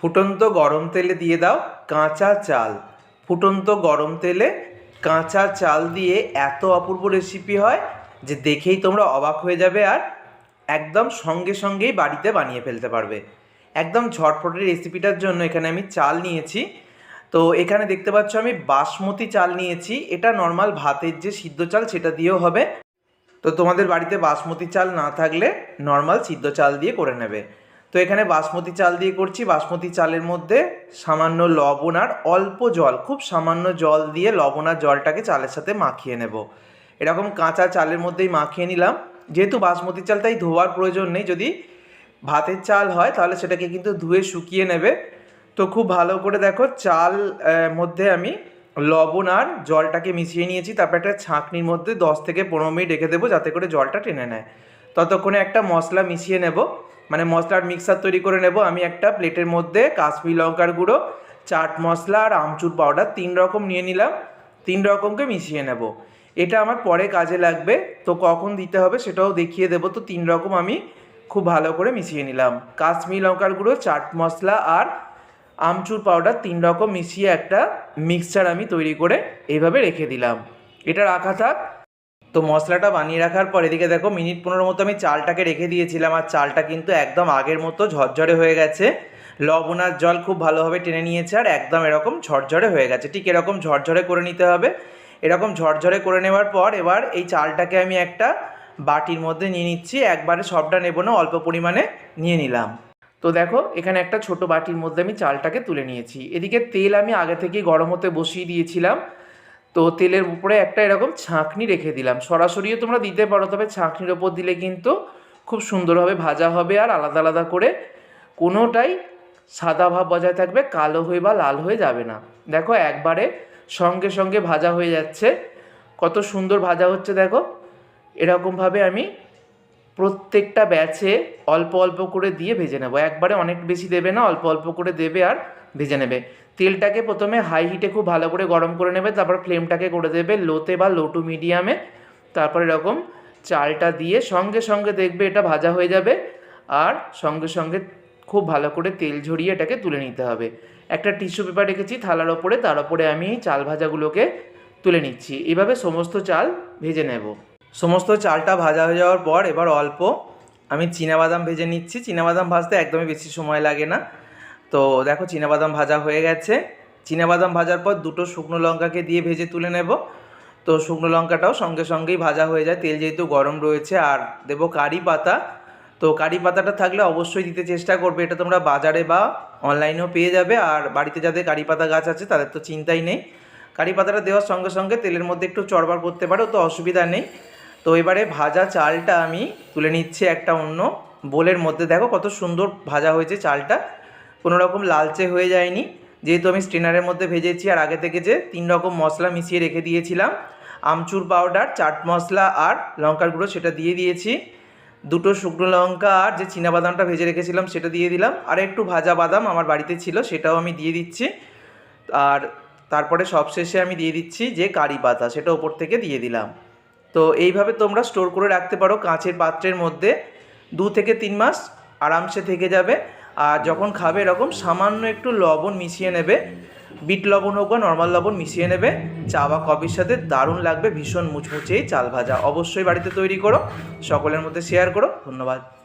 ফুটন্ত গরম তেলে দিয়ে দাও কাঁচা চাল। ফুটন্ত গরম তেলে কাঁচা চাল দিয়ে এত অপূর্ব রেসিপি হয় যে দেখেই তোমরা অবাক হয়ে যাবে আর একদম সঙ্গে সঙ্গেই বাড়িতে বানিয়ে ফেলতে পারবে। একদম ঝটপটের রেসিপিটার জন্য এখানে আমি চাল নিয়েছি। তো এখানে দেখতে পাচ্ছ আমি বাসমতি চাল নিয়েছি। এটা নর্মাল ভাতের যে সিদ্ধ চাল সেটা দিয়েও হবে। তো তোমাদের বাড়িতে বাসমতি চাল না থাকলে নর্মাল সিদ্ধ চাল দিয়ে করে নেবে। তো এখানে বাসমতি চাল দিয়ে করছি। বাসমতি চালের মধ্যে সামান্য লবণ আর অল্প জল, খুব সামান্য জল দিয়ে লবণ আর জলটাকে চালের সাথে মাখিয়ে নেব। এরকম কাঁচা চালের মধ্যেই মাখিয়ে নিলাম। যেহেতু বাসমতি চাল তাই ধোয়ার প্রয়োজন নেই, যদি ভাতের চাল হয় তাহলে সেটাকে কিন্তু ধুয়ে শুকিয়ে নেবে। তো খুব ভালো করে দেখো চাল মধ্যে আমি লবণ আর জলটাকে মিশিয়ে নিয়েছি। তারপর একটা ছাঁকনির মধ্যে দশ থেকে পনেরো মিনিট রেখে দেবো যাতে করে জলটা টেনে নেয়। ততক্ষণে একটা মশলা মিশিয়ে নেব। মানে মশলার মিক্সার তৈরি করে নেব। আমি একটা প্লেটের মধ্যে কাশ্মীর লঙ্কার গুঁড়ো, চাট মশলা আর আমচুর পাউডার তিন রকম নিয়ে নিলাম। তিন রকমকে মিশিয়ে নেব। এটা আমার পরে কাজে লাগবে। তো কখন দিতে হবে সেটাও দেখিয়ে দেবো। তো তিন রকম আমি খুব ভালো করে মিশিয়ে নিলাম। কাশ্মীর লঙ্কার গুঁড়ো, চাট মশলা আর আমচুর পাউডার তিন রকম মিশিয়ে একটা মিক্সচার আমি তৈরি করে এইভাবে রেখে দিলাম। এটা রাখা থাক। তো মশলাটা বানিয়ে রাখার পর এদিকে দেখো মিনিট পনেরো মতো আমি চালটাকে রেখে দিয়েছিলাম, আর চালটা কিন্তু একদম আগের মতো ঝরঝরে হয়ে গেছে। লবণ আর জল খুব ভালোভাবে টেনে নিয়েছে, আর একদম এরকম ঝরঝরে হয়ে গেছে। ঠিক এরকম ঝরঝরে করে নিতে হবে। এরকম ঝরঝরে করে নেওয়ার পর এবার এই চালটাকে আমি একটা বাটির মধ্যে নিয়ে নিচ্ছি, একবারে সবটা নেব না, অল্প পরিমাণে নিয়ে নিলাম। তো দেখো, এখানে একটা ছোট বাটির মধ্যে আমি চালটাকে তুলে নিয়েছি। এদিকে তেল আমি আগে থেকেই গরম হতে বসিয়ে দিয়েছিলাম। তো তেলের উপরে একটা এরকম ছাঁকনি রেখে দিলাম। সরাসরিও তোমরা দিতে পারো, তবে ছাঁকনির ওপর দিলে কিন্তু খুব সুন্দরভাবে ভাজা হবে আর আলাদা আলাদা করে কোনোটাই সাদা ভাব বজায় থাকবে, কালো হয়ে বা লাল হয়ে যাবে না। দেখো একবারে সঙ্গে সঙ্গে ভাজা হয়ে যাচ্ছে। কত সুন্দর ভাজা হচ্ছে দেখো। এরকমভাবে আমি প্রত্যেকটা ব্যাচে অল্প অল্প করে দিয়ে ভেজে নেব। একবারে অনেক বেশি দেবে না, অল্প অল্প করে দেবে আর ভেজে নেবে। তেলটাকে প্রথমে হাই হিটে খুব ভালো করে গরম করে নেবে, তারপর ফ্লেমটাকে করে দেবে লোতে বা লো টু মিডিয়ামে তারপর এরকম চালটা দিয়ে সঙ্গে সঙ্গে দেখবে এটা ভাজা হয়ে যাবে আর সঙ্গে সঙ্গে খুব ভালো করে তেল ঝরিয়ে এটাকে তুলে নিতে হবে। একটা টিস্যু পেপার রেখেছি থালার ওপরে, তার ওপরে আমি চাল ভাজাগুলোকে তুলে নিচ্ছি। এভাবে সমস্ত চাল ভেজে নেব। সমস্ত চালটা ভাজা হয়ে যাওয়ার পর এবার অল্প আমি বাদাম ভেজে নিচ্ছি। বাদাম ভাজতে একদমই বেশি সময় লাগে না। তো দেখো বাদাম ভাজা হয়ে গেছে। বাদাম ভাজার পর দুটো শুকনো লঙ্কাকে দিয়ে ভেজে তুলে নেব। তো শুকনো লঙ্কাটাও সঙ্গে সঙ্গেই ভাজা হয়ে যায়। তেল যেহেতু গরম রয়েছে, আর দেবো কারি পাতা। তো কারি পাতাটা থাকলে অবশ্যই দিতে চেষ্টা করবে। এটা তোমরা বাজারে বা অনলাইনেও পেয়ে যাবে। আর বাড়িতে যাদের কারি পাতা গাছ আছে, তাদের তো চিন্তাই নেই। কারি পাতাটা দেওয়ার সঙ্গে সঙ্গে তেলের মধ্যে একটু চড়বার করতে পারো, তো অসুবিধা নেই। তো এবারে ভাজা চালটা আমি তুলে নিচ্ছি একটা অন্য বোলের মধ্যে। দেখো কত সুন্দর ভাজা হয়েছে চালটা। কোনো রকম লালচে হয়ে যায়নি। যেহেতু আমি স্ট্রেনারের মধ্যে ভেজেছি আর আগে থেকে যে তিন রকম মশলা মিশিয়ে রেখে দিয়েছিলাম, আমচুর পাউডার, চাট মশলা আর লঙ্কার গুঁড়ো সেটা দিয়ে দিয়েছি। দুটো শুকনো লঙ্কা আর যে বাদামটা ভেজে রেখেছিলাম সেটা দিয়ে দিলাম। আর একটু ভাজা বাদাম আমার বাড়িতে ছিল, সেটাও আমি দিয়ে দিচ্ছি। আর তারপরে সবশেষে আমি দিয়ে দিচ্ছি যে কারি পাতা, সেটা ওপর থেকে দিয়ে দিলাম। তো এইভাবে তোমরা স্টোর করে রাখতে পারো কাঁচের পাত্রের মধ্যে। দু থেকে তিন মাস আরামসে থেকে যাবে। আর যখন খাবে এরকম সামান্য একটু লবণ মিশিয়ে নেবে, বিট লবণ হোক বা নর্মাল লবণ মিশিয়ে নেবে, চা বা কফির সাথে দারুণ লাগবে, ভীষণ মুচমুচে চাল ভাজা। অবশ্যই বাড়িতে তৈরি করো, সকলের মধ্যে শেয়ার করো। ধন্যবাদ।